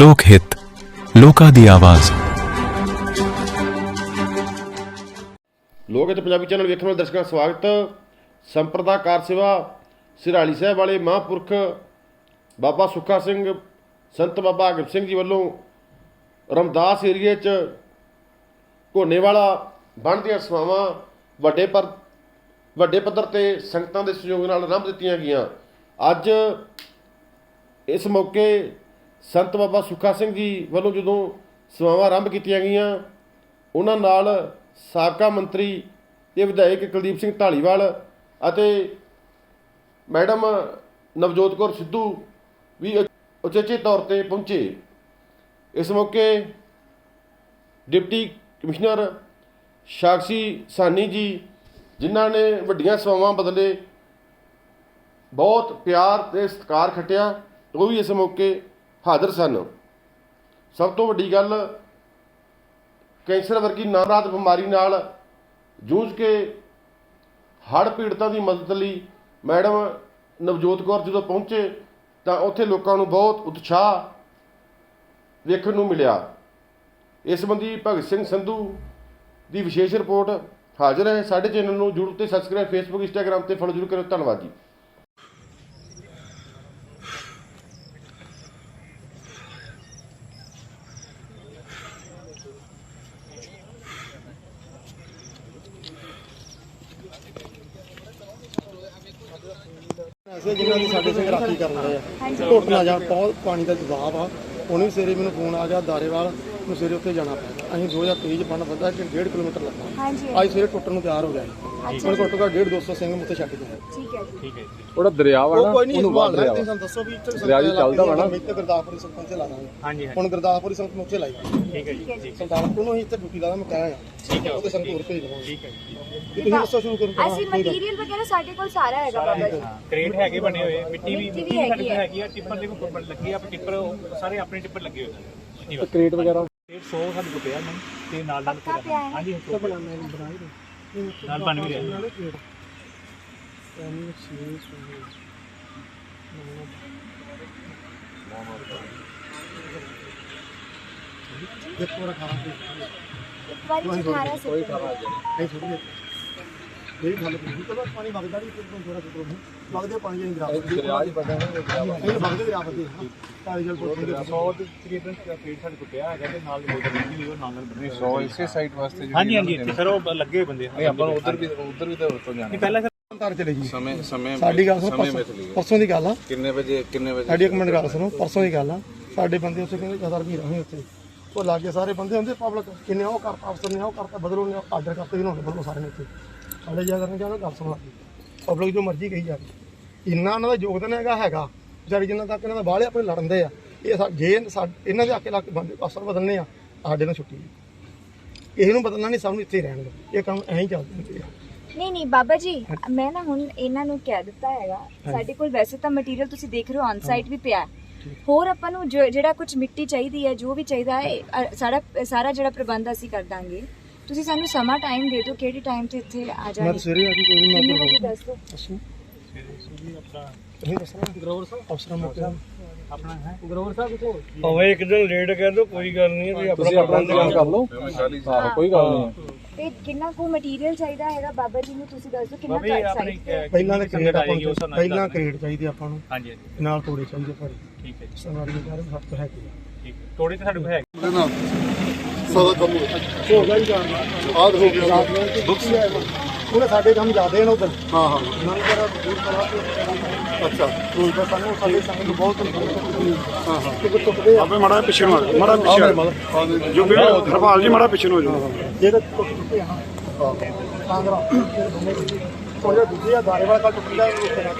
ਲੋਕ ਹਿੱਤ, ਲੋਕਾਂ ਦੀ ਆਵਾਜ਼। ਲੋਕ ਹਿੱਤ ਪੰਜਾਬੀ ਚੈਨਲ ਵੇਖਣ ਵਾਲੇ ਦਰਸ਼ਕਾਂ ਦਾ ਸਵਾਗਤ। ਸੰਪਰਦਾ ਕਾਰ ਸੇਵਾ, ਸਿਰਾਲੀ ਸਾਹਿਬ ਵਾਲੇ ਮਹਾਂਪੁਰਖ ਬਾਬਾ ਸੁੱਖਾ ਸਿੰਘ, ਸੰਤ ਬਾਬਾ ਅਗਮ ਸਿੰਘ ਜੀ ਵੱਲੋਂ ਰਮਦਾਸ ਏਰੀਏ 'ਚ ਘੋਨੇਵਾਲਾ ਬੰਨ੍ਹ ਦੀਆਂ ਸੇਵਾਵਾਂ ਵੱਡੇ ਪਰ, ਵੱਡੇ ਪੱਧਰ ਤੇ ਸੰਗਤਾਂ ਦੇ ਸਹਿਯੋਗ ਨਾਲ ਆਰੰਭ ਦਿੱਤੀਆਂ ਗਈਆਂ। ਅੱਜ ਇਸ ਮੌਕੇ ਸੰਤ ਬਾਬਾ ਸੁੱਖਾ ਸਿੰਘ ਜੀ ਵੱਲੋਂ ਜਦੋਂ ਸੇਵਾਵਾਂ ਆਰੰਭ ਕੀਤੀਆਂ ਗਈਆਂ, ਉਹਨਾਂ ਨਾਲ ਸਾਬਕਾ ਮੰਤਰੀ ਤੇ ਵਿਧਾਇਕ ਕੁਲਦੀਪ ਸਿੰਘ ਢਾਲੀਵਾਲ ਅਤੇ ਮੈਡਮ ਨਵਜੋਤ ਕੌਰ ਸਿੱਧੂ ਵੀ ਉਚੇਚੇ ਤੌਰ ਤੇ ਪਹੁੰਚੇ। ਇਸ ਮੌਕੇ ਡਿਪਟੀ ਕਮਿਸ਼ਨਰ ਸਾਕਸ਼ੀ ਸਾਨੀ ਜੀ, ਜਿਨ੍ਹਾਂ ਨੇ ਵੱਡੀਆਂ ਸੇਵਾਵਾਂ ਬਦਲੇ ਬਹੁਤ ਪਿਆਰ ਤੇ ਸਤਿਕਾਰ ਖੱਟਿਆ, ਉਹ ਵੀ ਇਸ ਮੌਕੇ ਹਾਜ਼ਰ ਸਨ। ਸਭ ਤੋਂ ਵੱਡੀ ਗੱਲ ਕੈਂਸਰ ਵਰਗੀ ਨਾਮਰਾਤ ਬਿਮਾਰੀ ਨਾਲ ਜੂਝ ਕੇ ਹੜ੍ਹ ਪੀੜਤਾਂ ਦੀ ਮਦਦ ਲਈ ਮੈਡਮ ਨਵਜੋਤ ਕੌਰ ਜਦੋਂ ਪਹੁੰਚੇ ਤਾਂ ਉੱਥੇ ਲੋਕਾਂ ਨੂੰ ਬਹੁਤ ਉਤਸ਼ਾਹ ਵੇਖਣ ਨੂੰ ਮਿਲਿਆ। ਇਸ ਸੰਬੰਧੀ ਭਗਤ ਸਿੰਘ ਸੰਧੂ ਦੀ ਵਿਸ਼ੇਸ਼ ਰਿਪੋਰਟ ਹਾਜ਼ਰ ਹੈ। ਸਾਡੇ ਚੈਨਲ ਨੂੰ YouTube ਤੇ ਸਬਸਕ੍ਰਾਈਬ ਫੇਸਬੁੱਕ ਇੰਸਟਾਗ੍ਰam ਤੇ ਫੋਲੋ ਜ਼ਰੂਰ ਕਰਿਓ। ਧੰਨਵਾਦ ਜੀ। ਐਸੇ ਜਿਨ੍ਹਾਂ ਦੀ ਸਾਡੇ ਸਿੰਘ ਰਾਖੀ ਕਰਨ ਰਹੇ ਆ। ਘੁੱਟ ਨਾ ਜਾ ਬਹੁਤ ਪਾਣੀ ਦਾ ਦਬਾਅ ਆ। ਉਹਨੇ ਵੀ ਸਵੇਰੇ ਮੈਨੂੰ ਫੋਨ ਆ ਗਿਆ ਦਾਰੇਵਾਲ ਨੂੰ ਸਵੇਰੇ ਉੱਥੇ ਜਾਣਾ ਪਿਆ। ਅਸੀਂ 2023 ਚ ਬੰਨ ਬੰਦਾ ਕਿ 1.5 ਕਿਲੋਮੀਟਰ ਲੱਗਾ। ਹਾਂਜੀ। ਅੱਜ ਸਵੇਰੇ ਟੁੱਟਣ ਨੂੰ ਤਿਆਰ ਹੋ ਗਿਆ। ਹੁਣ ਘੱਟੋ ਘੱਟ 1.5 200 ਸਿੰਘ ਉੱਥੇ ਛੱਡ ਗਏ ਠੀਕ ਹੈ ਜੀ। ਉਹਦਾ ਦਰਿਆ ਵਾ ਨਾ ਉਹ ਕੋਈ ਨਹੀਂ ਉਹਨੂੰ ਵੱਧ ਰਿਹਾ ਤੁਸੀਂ ਸਾਨੂੰ ਦੱਸੋ ਵੀ ਇੱਥੇ ਦਰਿਆ ਜੀ ਚੱਲਦਾ ਵਾ ਨਾ। ਇੱਥੇ ਗੁਰਦਾਸਪੁਰੀ ਸੰਗਤ ਤੇ ਲਾ ਦਾਂਗੇ ਹਾਂਜੀ ਹੁਣ ਗੁਰਦਾਸਪੁਰੀ ਸੰਗਤ ਨੂੰ ਉੱਥੇ ਲਾਈ ਠੀਕ ਹੈ ਜੀ ਜੀ। ਸੰਤਾਨਪੁਰ ਨੂੰ ਇੱਥੇ ਡਿਊਟੀ ਲਾ ਮੈਂ ਠੀਕ ਹੈ। ਉਹਦੇ ਸੰਗਤ ਹੋਰ ਭੇਜ ਦਵਾਂਗੇ ਠੀਕ ਹੈ ਜੀ। ਤੁਸੀਂ ਦੱਸੋ ਸ਼ੁਰੂ ਕਰੋ ਅਸੀਂ ਮਟੀਰੀਅਲ ਵਗੈਰਾ ਸਾਡੇ ਕੋਲ ਸਾਰਾ ਹੈਗਾ ਬਾਬਾ ਜੀ। ਕ੍ਰੇਟ ਹੈਗੇ ਬਣੇ ਹੋਏ ਮਿੱਟੀ ਵੀ ਮਿੱਟੀ ਹੈਗੀ ਕੋਲ ਹੈ। ਹੈਗੀ ਆ ਟਿੱਪਰ ਦੇ ਉੱਪਰ ਲੱਗੀ ਆ ਟਿੱਪਰ ਸਾਰੇ ਆਪਣੇ ਟਿੱਪਰ ਲੱਗੇ ਹੋਏ ਵਾਲੇ ਕ੍ਰੇਟ ਵਗੈਰਾ? ਕ੍ਰੇਟ 100 ਸਾਡੇ ਕੋਲ ਪਿਆ ਨਹੀਂ ਤੇ ਨਾਲ ਨਾਲ ਹੈ। ਹਾਂਜੀ ਤਾਂ ਬਣਾਉਣਾ ਹੈ ਬਣਾਈ ਦੇ ਨਾਲ ਬਣ ਵੀ ਰਿਹਾ। ਪਾਣੀ ਦੇਖੋ ਰਖਾ ਕੇ ਇੱਕ ਵਾਰੀ 18 ਸੇ। ਨਹੀਂ। ਥੋੜੀ ਨਹੀਂ ਖਾਲ ਪੀ ਚਲੋ ਪਾਣੀ ਵਗਦਾ ਨਹੀਂ ਤੇ ਥੋੜਾ ਥੋੜਾ ਵਗਦੇ ਪਾਣੀ ਜਿਹਾ ਗਰਾਫ। ਦਰਿਆ ਹੀ ਬਗਾ ਇਹ ਵਗਦੇ ਗਰਾਫ ਦੇ ਕਾਲੀ ਜਲ ਪੁੱਛਦੇ ਦੇ 100 ਦੇ ਤਕਰੀਬਨ ਕ੍ਰੇਟ ਸਾਡੇ ਕੋਲ ਪਿਆ ਹੈਗਾ ਤੇ ਨਾਲ ਬੋਤਲ ਲੱਗੀ ਹੋਈ ਉਹ ਨਾਲ ਨਾਲ ਬਣੇ ਹੋਏ। 100 ਇਸੇ ਸਾਈਡ ਵਾਸਤੇ ਜਿਹੜੀ ਹਾਂਜੀ ਹਾਂਜੀ ਇੱਥੇ ਸਰ ਉਹ ਲੱਗੇ ਹੋਏ ਬੰਦੇ ਨਹੀਂ ਆਪਾਂ ਨੂੰ ਉਧਰ ਵੀ ਉਧਰ ਵੀ ਤਾਂ ਵਰਤੋਂ ਜਾਣਾ। ਨਹੀਂ ਪਹਿਲਾਂ ਸਰ ਤਾਰ ਚਲੇ ਜੀ। ਸਮੇਂ ਸਮੇਂ ਸਾਡੀ ਗੱਲ ਸੁਣੋ ਪਰਸੋਂ- ਦੀ ਗੱਲ ਆ। ਕਿੰਨੇ ਵਜੇ ਕਿੰਨੇ ਵਜੇ ਸਾਡੀ ਇੱਕ ਮਿੰਟ ਗੱਲ ਸੁਣੋ ਪਰਸੋਂ ਦੀ ਗੱਲ ਆ। ਸਾਡੇ ਬੰਦੇ ਉੱਥੇ ਕਹਿੰਦੇ ਕਦਰ ਵੀ ਰਹੇ ਉੱਥੇ। ਉਹ ਲਾਗੇ ਸਾਰੇ ਬੰਦੇ ਹੁੰਦੇ ਪਬਲਿਕ ਕਿੰਨੇ ਉਹ ਕਰਤਾ ਅਫਸਰ ਨੇ ਉਹ ਕਰਤਾ ਬਦਲੋ ਨੇ ਆਰਡਰ ਕਰਤੇ ਵੀ ਹੋਣੇ ਬਦਲੋ ਸਾਰੇ ਨੇ ਉੱਥੇ। ਸਾਡੇ ਜਾ ਕਰਨ ਜਾਣਾ ਗੱਲ ਸੁਣੋ ਪਬਲਿਕ ਜੋ ਮਰਜ਼ੀ ਕਹੀ ਜਾਵੇ। ਇੰਨਾ ਉਹਨਾਂ ਦਾ ਯੋਗਦਾਨ ਹੈਗਾ ਹੈਗਾ। ਵਿਚਾਰੀ ਜਿੰਨਾ ਤੱਕ ਇਹਨਾਂ ਦਾ ਬਾਹਲੇ ਆਪਣੇ ਲੜਨਦੇ ਆ ਇਹ ਜੇ ਇਹਨਾਂ ਦੇ ਆਕੇ ਲੱਗ ਬੰਦੇ ਅਫਸਰ ਬਦਲਨੇ ਆ ਸਾਡੇ ਨਾਲ ਛੁੱਟੀ ਕਿਸੇ ਨੂੰ ਬਦਲਣਾ ਨਹੀਂ ਸਭ ਨੂੰ ਇੱਥੇ ਹੀ ਰਹਿਣ ਦਿਓ ਇਹ ਕੰਮ ਐਂ ਹੀ ਚੱਲਦੇ ਆ। ਨਹੀਂ ਨਹੀਂ ਬਾਬਾ ਜੀ ਮੈਂ ਨਾ ਹੁਣ ਇਹਨਾਂ ਨੂੰ ਕਹਿ ਦਿੱਤਾ ਹੈਗਾ। ਸਾਡੇ ਕੋਲ ਵੈਸੇ ਤਾਂ ਮਟੀਰੀਅਲ ਤੁਸੀਂ ਦੇਖ ਰਹੇ ਹੋ ਔਨ ਸਾਈਟ ਵੀ ਪਿਆ। ਹੋਰ ਆਪਾਂ ਨੂੰ ਜਿਹੜਾ ਕੁਝ ਮਿੱਟੀ ਚਾਹੀਦੀ ਹੈ ਜੋ ਵੀ ਚਾਹੀਦਾ ਹੈ ਸਾਰਾ ਸਾਰਾ ਜਿਹੜਾ ਪ੍ਰਬੰਧ ਅਸੀਂ ਕਰ ਦਾਂਗੇ। ਤੁਸੀਂ ਸਾਨੂੰ ਸਮਾਂ ਟਾਈਮ ਦੇ ਦਿਓ ਕਿਹੜੀ ਟਾਈਮ ਤੇ ਇੱਥੇ ਆ ਮੈਂ ਜਾਣੀ। ਤਾਂ ਸਵੇਰੇ ਆ ਜੀ ਕੋਈ ਨਹੀਂ ਕਿੰਨੇ ਮੈਂ ਵਜੇ ਦੱਸ ਦਿਓ? ਦੱਸੋ। ਆਪਣਾ ਤੁਸੀਂ ਦੱਸਣਾ? ਗਰੋਵਰ ਸਾਹਿਬ। ਅਫਸਰਾਂ ਮੌਕੇ ਆਪਣਾ ਹੈ। ਗਰੋਵਰ ਸਾਹਿਬ ਕਿਥੋਂ ਭਾਵੇਂ ਇੱਕ ਦਿਨ ਲੇਟ ਕਹਿ ਦੋ ਕੋਈ ਗੱਲ ਨਹੀਂ ਤੁਸੀਂ ਤੁਸੀਂ ਆਪਣਾ ਇੰਤਜ਼ਾਮ ਕਰ ਲਓ। ਹਾਂ ਕੋਈ ਗੱਲ ਨਹੀਂ। ਤੇ ਕਿੰਨਾ ਕੁ ਮਟੀਰੀਅਲ ਚਾਹੀਦਾ ਹੈਗਾ ਬਾਬਾ ਜੀ ਨੂੰ ਤੁਸੀਂ ਦੱਸ ਦਿਓ ਕਿੰਨਾ ਕੁ ਆਪਣੀ ਤੇ? ਪਹਿਲਾਂ ਦੇ ਕ੍ਰੇਡ ਆਪਾਂ ਨੂੰ ਪਹਿਲਾਂ ਕ੍ਰੇਡ ਚਾਹੀਦੇ ਆਪਾਂ ਨੂੰ। ਹਾਂਜੀ ਹਾਂਜੀ। ਨਾਲ ਤੋੜੇ ਚਾਹੀਦੇ ਪਰ ਠੀਕ ਹੈ ਜੀ। ਸਵਾਰੀ ਦੇ ਸਭ ਤੋਂ ਹੈਗੇ ਠੀਕ ਹੈ। ਤੋੜੇ ਤੇ ਸਾਡੇ ਕੋਲ ਹੈ ਸਦਾ ਕੰਮ ਹੋ ਗਿਆ। ਹੀ ਕਰਨਾ ਆਦ ਹੋ ਗਿਆ ਬੁੱਕਸ। ਉਹਨੇ ਸਾਡੇ ਕੰਮ ਜ਼ਿਆਦੇ ਨੇ ਉਧਰ। ਹਾਂ ਹਾਂ। ਨੰਗ ਕਰਾ ਦੂਰ ਕਰਾ ਅੱਛਾ। ਕੋਈ ਤਾਂ ਸਾਨੂੰ ਸਾਡੇ ਸੰਗ ਬਹੁਤ ਹਾਂ ਹਾਂ। ਕਿ ਟੁੱਟਦੇ ਆ। ਆਪੇ ਮਾੜਾ ਪਿੱਛੇ ਨੂੰ ਆ ਮਾੜਾ ਪਿੱਛੇ ਜੋ ਵੀ ਹਰਪਾਲ ਜੀ ਮਾੜਾ ਪਿੱਛੇ ਨੂੰ ਹੋ ਜਾਓ। ਜੇ ਤਾਂ ਟੁੱਟਦੇ ਆ ਹਾਂ। ਕਾਂਗਰਾ ਉਹ ਜਿਹੜਾ ਦੂਜੇ ਆ ਦਾਰੇ ਵਾਲਾ ਕੱਲ ਟੁੱਟਦਾ ਉਹ ਉੱਤੇ ਰੱਖ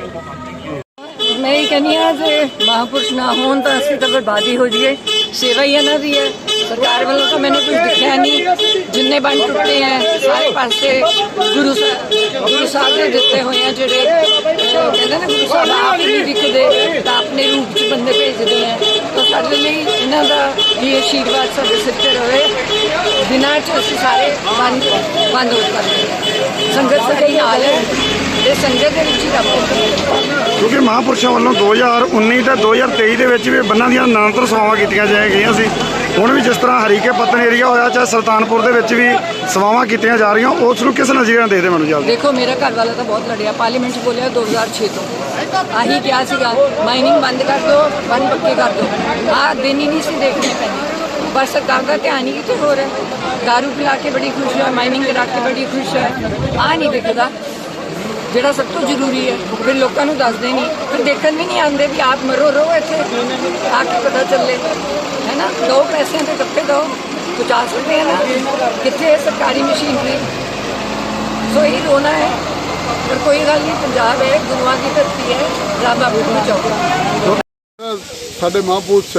ਸੇਵਾ ਹੀ ਇਹਨਾਂ ਦੀ ਹੈ। ਸਰਕਾਰ ਵੱਲੋਂ ਤਾਂ ਮੈਨੂੰ ਕੁਝ ਦਿਖਿਆ ਨਹੀਂ। ਜਿੰਨੇ ਬੰਦ ਟੁੱਟੇ ਹੈ ਸਾਰੇ ਪਾਸੇ ਗੁਰੂ ਸਾਹਿਬ ਗੁਰੂ ਸਾਹਿਬ ਨੇ ਦਿੱਤੇ ਹੋਏ ਆ ਜਿਹੜੇ ਅਹ, ਕਹਿੰਦੇ ਨੇ ਗੁਰੂ ਸਾਹਿਬ ਆਪ ਹੀ ਨਹੀਂ ਦਿਖਦੇ ਤਾਂ ਆਪਣੇ ਰੂਪ ਚ ਬੰਦੇ ਭੇਜਦੇ ਆ ਤਾਂ ਸਾਡੇ ਲਈ ਇਹਨਾਂ ਦਾ ਇਹ ਆਸ਼ੀਰਵਾਦ ਸਾਡੇ ਸਿਰ ਤੇ ਰਹੇ ਦਿਨਾਂ ਚ ਅਸੀਂ ਸਾਰੇ ਬੰਦ ਬੰਦ ਹੋ ਕਰਦੇ ਹਾਂ। ਸੰਗਤ ਸਾਡੇ ਨਾਲ ਹੈ। ਤੇ ਸੰਗਤ ਦੇ ਵਿੱਚ ਹੀ ਰੱਬ ਹੈ। ਕਿਉਂਕਿ ਮਹਾਂਪੁਰਸ਼ਾਂ ਵੱਲੋਂ 2019 ਤੇ 2023 ਦੇ ਵਿੱਚ ਵੀ ਬੰਨਾਂ ਦੀਆਂ ਨਾਮਤਰ ਸੇਵਾਵਾਂ ਕੀਤੀਆਂ ਜਾ ਗਈਆਂ ਸੀ। ਹੁਣ ਵੀ ਜਿਸ ਤਰ੍ਹਾਂ ਹਰੀਕੇ ਪੱਤਨ ਏਰੀਆ ਹੋਇਆ ਚਾਹੇ ਸੁਲਤਾਨਪੁਰ ਦੇ ਵਿੱਚ ਵੀ ਸੇਵਾਵਾਂ ਕੀਤੀਆਂ ਜਾ ਰਹੀਆਂ ਉਸ ਨੂੰ ਕਿਸ ਨਜ਼ਰੀਏ ਨਾਲ ਦੇਖਦੇ ਮੈਨੂੰ ਜਲਦੀ ਦੇਖੋ ਮੇਰਾ ਘਰ ਵਾਲਾ ਤਾਂ ਬਹੁਤ ਲੜਿਆ। ਪਾਰਲੀਮੈਂਟ ਬੋਲਿਆ 2006 ਤੋਂ। ਆਹੀ ਕਿਹਾ ਸੀਗਾ ਮਾਈਨਿੰਗ ਬੰਦ ਕਰ ਦਿਓ ਬੰਦ ਪੱਕੇ ਕਰ ਦਿਓ। ਆਹ ਦਿਨ ਹੀ ਨਹੀਂ ਸੀ ਦੇਖਣੇ ਪੈਂਦੇ। ਪਰ ਸਰਕਾਰ ਦਾ ਧਿਆਨ ਹੀ ਕਿਤੇ ਹੋਰ ਹੈ। ਦਾਰੂ ਪਿਲਾ ਕੇ ਬੜੀ ਖੁਸ਼ ਹੈ ਮਾਈਨਿੰਗ ਕਰਾ ਕੇ ਬੜੀ ਖੁਸ਼ ਹੈ ਆਹ ਨਹੀਂ ਦਿਖਦਾ। ਜਿਹੜਾ ਸਭ ਤੋਂ ਜ਼ਰੂਰੀ ਹੈ ਫਿਰ ਲੋਕਾਂ ਨੂੰ ਦੱਸਦੇ ਨਹੀਂ। ਫਿਰ ਦੇਖਣ ਵੀ ਨਹੀਂ ਆਉਂਦੇ ਵੀ ਆਪ ਮਰੋ ਰਹੋ ਇੱਥੇ। ਆ ਕੇ ਪਤਾ ਚੱਲੇ। ਹੈ ਨਾ? ਦੋ ਪੈਸਿਆਂ ਦੇ ਗੱਪੇ ਦੋ। ਪਹੁੰਚਾ ਸਕਦੇ ਨਾ। ਕਿੱਥੇ ਸਰਕਾਰੀ ਮਸ਼ੀਨਰੀ ਸੋ ਇਹ ਰੋਣਾ ਹੈ। ਪਰ ਕੋਈ ਗੱਲ ਨਹੀਂ, ਪੰਜਾਬ ਹੈ ਗੁਰੂਆਂ ਦੀ ਧਰਤੀ ਹੈ, ਰੱਬ ਆਪੇ ਬਚਾਊਗਾ ਸਾਡੇ ਮਹਾਂਪੁਰਸ਼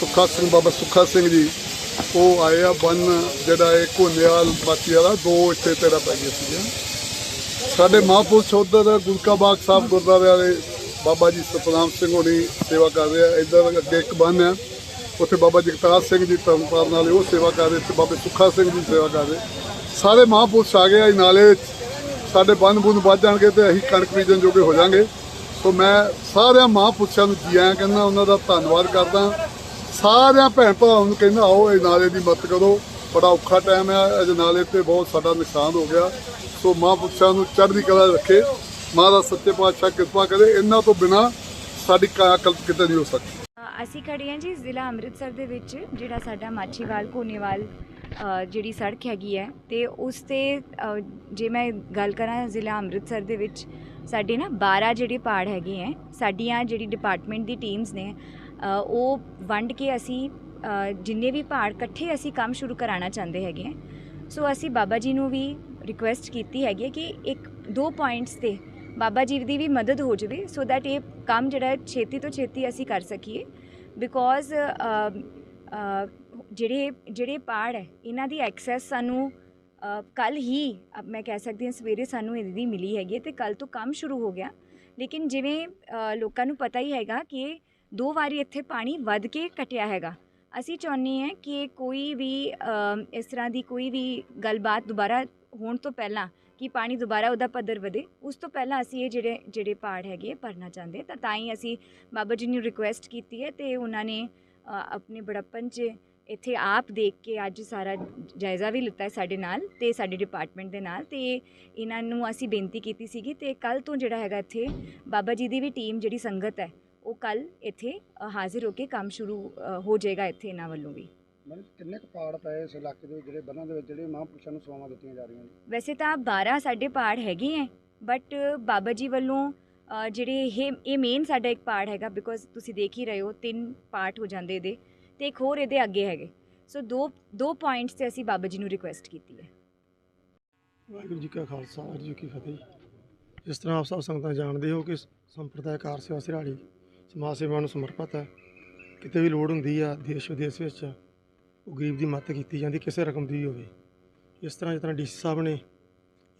ਸੁੱਖਾ ਸਿੰਘ, ਬਾਬਾ ਸੁੱਖਾ ਸਿੰਘ ਜੀ, ਉਹ ਆਇਆ ਬੰਨ, ਜਿਹੜਾ ਇਹ ਘੋਨੇਵਾਲ ਬਾਤੀ ਵਾਲਾ, ਦੋ ਇੱਥੇ ਤੇਰਾ ਪੈ ਗਿਆ ਸੀਗਾ। ਸਾਡੇ ਮਹਾਂਪੁਰਸ਼ ਗੁਰਕਾ ਬਾਗ ਸਾਹਿਬ ਗੁਰਦੁਆਰੇ ਵਾਲੇ ਬਾਬਾ ਜੀ ਸਤਨਾਮ ਸਿੰਘ ਹੋਣੀ ਸੇਵਾ ਕਰ ਰਹੇ ਆ। ਇੱਧਰ ਅੱਗੇ ਇੱਕ ਬੰਨ ਹੈ। ਉੱਥੇ ਬਾਬਾ ਜਗਤਾਰ ਸਿੰਘ ਜੀ ਤਰਨਤਾਰਨ ਵਾਲੇ ਉਹ ਸੇਵਾ ਕਰ ਰਹੇ। ਤੇ ਬਾਬੇ ਸੁੱਖਾ ਸਿੰਘ ਜੀ ਸੇਵਾ ਕਰ ਰਹੇ। ਸਾਰੇ ਮਹਾਂਪੁਰਸ਼ ਆ ਗਏ ਆ, ਇਹ ਨਾਲੇ ਸਾਡੇ ਬੰਨ ਬੁੰਨ ਵੱਧ ਜਾਣਗੇ ਤੇ ਅਸੀਂ ਕਣਕ ਬੀਜਣ ਜੋਗੇ ਹੋ ਜਾਾਂਗੇ। ਸੋ ਮੈਂ ਸਾਰਿਆਂ ਮਹਾਂਪੁਰਸ਼ਾਂ ਨੂੰ ਜੀ ਆਇਆਂ ਕਹਿੰਦਾ, ਉਹਨਾਂ ਦਾ ਧੰਨਵਾਦ ਕਰਦਾ। ਸਾਰਿਆਂ ਭੈਣ ਭਰਾਵਾਂ ਨੂੰ ਕਹਿੰਦਾ, ਆਓ ਇਹ ਨਾਲੇ ਦੀ ਮਦਦ ਕਰੋ। ਬੜਾ ਔਖਾ ਟਾਈਮ ਆ ਇਹ ਨਾਲੇ ਤੇ ਬਹੁਤ ਸਾਡਾ ਨੁਕਸਾਨ ਹੋ ਗਿਆ। ਸੋ ਮਹਾਂਪੁਰਸ਼ਾਂ ਨੂੰ ਚੜ੍ਹਦੀ ਕਲਾ ਰੱਖੇ। ਮਹਾਰਾਜ ਸੱਚੇ ਪਾਤਸ਼ਾਹ ਕਿਰਪਾ ਕਰੇ। ਇਹਨਾਂ ਤੋਂ ਬਿਨਾ ਸਾਡੀ ਕਾਕਲ ਕਿਤੇ ਨਹੀਂ ਹੋ ਸਕਦੀ। ਅਸੀਂ ਖੜੇ ਹਾਂ ਜੀ ਜ਼ਿਲ੍ਹਾ ਅੰਮ੍ਰਿਤਸਰ ਦੇ ਵਿੱਚ, ਜਿਹੜਾ ਸਾਡਾ ਮਾਛੀਵਾਲ ਕੋਨੇਵਾਲ ਜਿਹੜੀ ਸੜਕ ਹੈਗੀ ਹੈ ਤੇ ਉਸ ਤੇ ਜੇ ਮੈਂ ਗੱਲ ਕਰਾਂ ਜ਼ਿਲ੍ਹਾ ਅੰਮ੍ਰਿਤਸਰ ਦੇ ਵਿੱਚ, ਸਾਡੇ ਨਾ 12 ਜਿਹੜੇ ਪਾੜ ਹੈਗੇ ਹੈ, ਸਾਡੀਆਂ ਜਿਹੜੀ ਡਿਪਾਰਟਮੈਂਟ ਦੀ ਟੀਮਸ ਨੇ ਉਹ ਵੰਡ ਕੇ ਅਸੀਂ ਜਿੰਨੇ ਵੀ ਪਹਾੜ ਇਕੱਠੇ ਅਸੀਂ ਕੰਮ ਸ਼ੁਰੂ ਕਰਾਉਣਾ ਚਾਹੁੰਦੇ ਹੈਗੇ ਹੈ। ਸੋ ਅਸੀਂ ਬਾਬਾ ਜੀ ਨੂੰ ਵੀ ਰਿਕੁਐਸਟ ਕੀਤੀ ਹੈਗੀ ਹੈ ਕਿ ਇੱਕ, ਦੋ ਪੁਆਇੰਟਸ ਤੇ ਬਾਬਾ ਜੀ ਦੀ ਵੀ ਮਦਦ ਹੋ ਜਾਵੇ ਸੋ ਦੈਟ ਇਹ ਕੰਮ ਜਿਹੜਾ ਛੇਤੀ ਤੋਂ ਛੇਤੀ ਅਸੀਂ ਕਰ ਸਕੀਏ। ਬਿਕੋਜ਼ ਜਿਹੜੇ ਜਿਹੜੇ ਪਹਾੜ ਹੈ, ਇਹਨਾਂ ਦੀ ਐਕਸੈਸ ਸਾਨੂੰ ਕੱਲ ਹੀ ਮੈਂ ਕਹਿ ਸਕਦੀ ਹਾਂ ਸਵੇਰੇ ਸਾਨੂੰ ਇਹਦੀ ਮਿਲੀ ਹੈਗੀ ਹੈ ਤੇ ਕੱਲ ਤੋਂ ਕੰਮ ਸ਼ੁਰੂ ਹੋ ਗਿਆ। ਲੇਕਿਨ ਜਿਵੇਂ ਲੋਕਾਂ ਨੂੰ ਪਤਾ ਹੀ ਹੈਗਾ ਕਿ ਦੋ ਵਾਰੀ ਇੱਥੇ ਪਾਣੀ ਵੱਧ ਕੇ ਕਟਿਆ ਹੈਗਾ। ਅਸੀਂ ਚਾਹੁੰਦੇ ਹਾਂ ਕਿ ਕੋਈ ਵੀ ਇਸ ਤਰ੍ਹਾਂ ਦੀ ਕੋਈ ਵੀ ਗੱਲਬਾਤ ਦੁਬਾਰਾ ਹੋਣ ਤੋਂ ਪਹਿਲਾਂ ਕਿ ਪਾਣੀ ਦੁਬਾਰਾ ਉਹਦਾ ਪੱਧਰ ਵਧੇ, ਉਸ ਤੋਂ ਪਹਿਲਾਂ ਅਸੀਂ ਇਹ ਜਿਹੜੇ ਜਿਹੜੇ ਪਾੜ ਹੈਗੇ ਆ ਭਰਨਾ ਚਾਹੁੰਦੇ ਤਾਂ ਤਾਂ ਹੀ ਅਸੀਂ ਬਾਬਾ ਜੀ ਨੂੰ ਰਿਕੁਐਸਟ ਕੀਤੀ ਹੈ ਤੇ ਉਹਨਾਂ ਨੇ ਆਪਣੇ ਬੜਪਨ 'ਚ ਇੱਥੇ ਆਪ ਦੇਖ ਕੇ ਅੱਜ ਸਾਰਾ ਜਾਇਜ਼ਾ ਵੀ ਲਿੱਤਾ ਹੈ ਸਾਡੇ ਨਾਲ ਤੇ ਸਾਡੇ ਡਿਪਾਰਟਮੈਂਟ ਦੇ ਨਾਲ ਤੇ ਇਹਨਾਂ ਨੂੰ ਅਸੀਂ ਬੇਨਤੀ ਕੀਤੀ ਸੀਗੀ ਤੇ ਕੱਲ ਤੋਂ ਜਿਹੜਾ ਹੈਗਾ ਇੱਥੇ ਬਾਬਾ ਜੀ ਦੀ ਵੀ ਟੀਮ ਜਿਹੜੀ ਸੰਗਤ ਹੈ ਉਹ ਕੱਲ ਇੱਥੇ ਹਾਜ਼ਰ ਹੋ ਕੇ ਕੰਮ ਸ਼ੁਰੂ ਹੋ ਜਾਏਗਾ ਇੱਥੇ ਇਹਨਾਂ ਵੱਲੋਂ ਵੀ। ਮੈਡਮ ਕਿੰਨੇ ਕੁ ਪਾੜ ਪਏ ਇਸ ਇਲਾਕੇ ਦੇ ਵਿੱਚ ਜਿਹੜੇ ਬੰਨਾਂ ਦੇ ਵਿੱਚ ਜਿਹੜੇ ਮਹਾਂਪੁਰਸ਼ਾਂ ਨੂੰ ਸੇਵਾਵਾਂ ਦਿੱਤੀਆਂ ਜਾ ਰਹੀਆਂ ਨੇ? ਵੈਸੇ ਤਾਂ 12 ਸਾਡੇ ਪਹਾੜ ਹੈਗੇ ਹੈ ਬਟ ਬਾਬਾ ਜੀ ਵੱਲੋਂ ਜਿਹੜੇ ਇਹ ਇਹ ਮੇਨ ਸਾਡਾ ਇੱਕ ਪਹਾੜ ਹੈਗਾ ਬਿਕੋਜ਼ ਤੁਸੀਂ ਦੇਖ ਹੀ ਰਹੇ ਹੋ ਤਿੰਨ ਪਾਰਟ ਹੋ ਜਾਂਦੇ ਇਹਦੇ ਤੇ ਇੱਕ ਹੋਰ ਇਹਦੇ ਅੱਗੇ ਹੈਗੇ। ਸੋ ਦੋ ਦੋ ਪੁਆਇੰਟਸ ਤੇ ਅਸੀਂ ਬਾਬਾ ਜੀ ਨੂੰ ਰਿਕੁਐਸਟ ਕੀਤੀ ਹੈ। ਵਾਹਿਗੁਰੂ ਜੀ ਕਾ ਖਾਲਸਾ ਵਾਹਿਗੁਰੂ ਜੀ ਕੀ ਫਤਿਹ। ਜਿਸ ਤਰ੍ਹਾਂ ਆਪ ਸਭ ਸੰਗਤਾਂ ਜਾਣਦੇ ਹੋ ਕਿ ਸੰਪਰਦਾਇ ਕਾਰ ਸੇਵਾ ਸਿਰਾੜੀ ਸਮਾਜ ਸੇਵਾ ਨੂੰ ਸਮਰਪਿਤ ਹੈ। ਕਿਤੇ ਵੀ ਲੋੜ ਹੁੰਦੀ ਆ ਦੇਸ਼ ਵਿਦੇਸ਼ ਵਿੱਚ ਉਹ ਗਰੀਬ ਦੀ ਮਦਦ ਕੀਤੀ ਜਾਂਦੀ ਕਿਸੇ ਰਕਮ ਦੀ ਹੋਵੇ। ਇਸ ਤਰ੍ਹਾਂ ਜਿਸ ਤਰ੍ਹਾਂ ਡੀਸੀ ਸਾਹਿਬ ਨੇ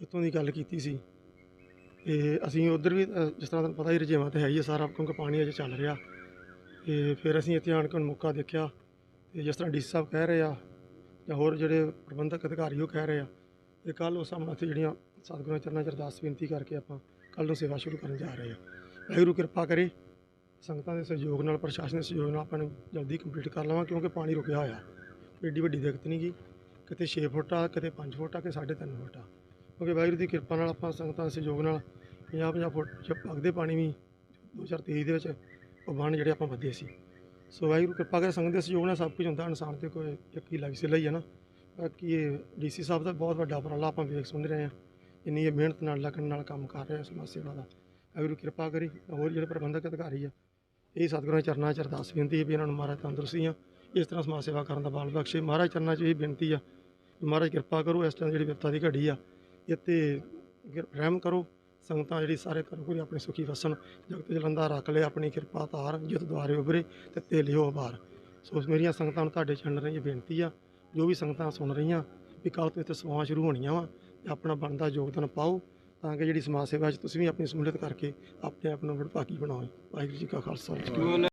ਇੱਥੋਂ ਦੀ ਗੱਲ ਕੀਤੀ ਸੀ। ਤੇ ਅਸੀਂ ਉਧਰ ਵੀ ਅ, ਜਿਸ ਤਰ੍ਹਾਂ ਤੁਹਾਨੂੰ ਪਤਾ ਹੀ ਰਜੇਵਾਂ ਤੇ ਹੈ ਹੀ ਆ ਸਾਰਾ ਕਿਉਂਕਿ ਪਾਣੀ ਅਜੇ ਚੱਲ ਰਿਹਾ। ਤੇ ਫਿਰ ਅਸੀਂ ਇੱਥੇ ਆਣ ਕੇ ਹੁਣ ਮੌਕਾ ਦੇਖਿਆ ਤੇ ਜਿਸ ਤਰ੍ਹਾਂ ਡੀਸੀ ਸਾਹਿਬ ਕਹਿ ਰਹੇ ਆ ਜਾਂ ਹੋਰ ਜਿਹੜੇ ਪ੍ਰਬੰਧਕ ਅਧਿਕਾਰੀ ਉਹ ਕਹਿ ਰਹੇ ਆ ਤੇ ਕੱਲ ਉਸ ਸਾਹਮਣੇ ਇੱਥੇ ਜਿਹੜੀਆਂ ਸਤਿਗੁਰਾਂ ਚਰਨਾਂ 'ਚ ਅਰਦਾਸ ਬੇਨਤੀ ਕਰਕੇ ਆਪਾਂ ਕੱਲ ਨੂੰ ਸੇਵਾ ਸ਼ੁਰੂ ਕਰਨ ਜਾ ਰਹੇ ਹਾਂ ਵਾਹਿਗੁਰੂ ਕਿਰਪਾ ਕਰੇ ਸੰਗਤਾਂ ਦੇ ਸਹਿਯੋਗ ਨਾਲ, ਪ੍ਰਸ਼ਾਸਨ ਦੇ ਸਹਿਯੋਗ ਨਾਲ ਆਪਾਂ ਨੂੰ ਜਲਦੀ ਕੰਪਲੀਟ ਕਰ ਲਵਾਂ ਕਿਉਂਕਿ ਪਾਣੀ ਰੁਕਿਆ ਹੋਇਆ। ਕੋਈ ਏਡੀ ਵੱਡੀ ਦਿੱਕਤ ਨਹੀਂ ਗੀ। ਕਿਤੇ 6 ਫੁੱਟ ਆ, ਕਿਤੇ 5 ਫੁੱਟ ਆ ਕਿ 3.5 ਫੁੱਟ ਆ। ਕਿਉਂਕਿ ਵਾਹਿਗੁਰੂ ਦੀ ਕਿਰਪਾ ਨਾਲ ਆਪਾਂ ਸੰਗਤਾਂ ਦੇ ਸਹਿਯੋਗ ਨਾਲ 50-50 ਫੁੱਟ ਚ ਪਾਣੀ ਵੀ 2023 ਦੇ ਵਿੱਚ ਉਹ ਬਣ ਜਿਹੜੇ ਆਪਾਂ ਵਧੇ ਸੀ। ਸੋ ਵਾਹਿਗੁਰੂ ਕਿਰਪਾ ਕਰਕੇ ਸੰਗਤ ਦੇ ਸਹਿਯੋਗ ਨਾਲ ਸਭ ਕੁਝ ਹੁੰਦਾ, ਇਨਸਾਨ ਤੇ ਕੋਈ ਇੱਕ ਹੀ ਲੱਗ ਸਿਲਾ ਹੀ ਹੈ ਨਾ। ਬਾਕੀ ਇਹ ਡੀਸੀ ਸਾਹਿਬ ਦਾ ਬਹੁਤ ਵੱਡਾ ਉਪਰਾਲਾ ਆਪਾਂ ਵੇਖ ਸੁਣ ਰਹੇ ਹਾਂ ਇੰਨੀ ਇਹ ਮਿਹਨਤ ਨਾਲ ਲੱਗਣ ਨਾਲ ਕੰਮ ਕਰ ਰਿਹਾ ਸਮਾਜ ਸੇਵਾ ਦਾ। ਵਾਹਿਗੁਰੂ ਕਿਰਪਾ ਕਰੀ, ਹੋਰ ਜਿਹੜੇ ਪ੍ਰਬੰਧਕ ਅਧਿਕਾਰੀ ਆ ਇਹ ਸਤਿਗੁਰਾਂ ਦੇ ਚਰਨਾਂ 'ਚ ਅਰਦਾਸ ਬੇਨਤੀ ਹੈ ਵੀ ਇਹਨਾਂ ਨੂੰ ਮਹਾਰਾਜ ਤੰਦਰੁਸਤੀਆਂ ਇਸ ਤਰ੍ਹਾਂ ਸਮਾਜ ਸੇਵਾ ਕਰਨ ਦਾ ਬਲ ਬਖਸ਼ੇ। ਮਹਾਰਾਜ ਚਰਨਾਂ 'ਚ ਇਹ ਬੇਨਤੀ ਆ ਵੀ ਮਹਾਰਾਜ ਕਿਰਪਾ ਕਰੋ, ਇਸ ਟਾਈਮ ਜਿਹੜੀ ਵਿਪਤਾ ਦੀ ਘੜੀ ਆ, ਇੱਥੇ ਰਹਿਮ ਕਰੋ। ਸੰਗਤਾਂ ਜਿਹੜੀ ਸਾਰੇ ਕਰੋ ਕੋਈ ਆਪਣੇ ਸੁਖੀ ਵਸਣ, ਜਗਤ ਜਲੰਦਾ ਰੱਖ ਲੈ ਆਪਣੀ ਕਿਰਪਾ ਧਾਰ, ਜਿਤ ਦੁਆਰੇ ਉਭਰੇ ਤੇ ਤੇ ਲਿਓ ਬਾਰ ਸੋ ਮੇਰੀਆਂ ਸੰਗਤਾਂ ਨੂੰ ਤੁਹਾਡੇ ਚੰਨ ਰਹੀ ਬੇਨਤੀ ਆ, ਜੋ ਵੀ ਸੰਗਤਾਂ ਸੁਣ ਰਹੀਆਂ, ਵੀ ਕੱਲ੍ਹ ਤੋਂ ਇੱਥੇ ਸੇਵਾਵਾਂ ਸ਼ੁਰੂ ਹੋਣੀਆਂ ਵਾ, ਤੇ ਆਪਣਾ ਬਣਦਾ ਯੋਗਦਾਨ ਪਾਓ। ਤਾਂ ਕਿ ਜਿਹੜੀ ਸਮਾਜ ਸੇਵਾ 'ਚ ਤੁਸੀਂ ਵੀ ਆਪਣੀ ਸਮੂਲੀਅਤ ਕਰਕੇ ਆਪਣੇ ਆਪ ਨੂੰ ਵਡਭਾਗੀ ਬਣਾਓ। ਵਾਹਿਗੁਰੂ ਜੀ ਕਾ ਖਾਲਸਾ।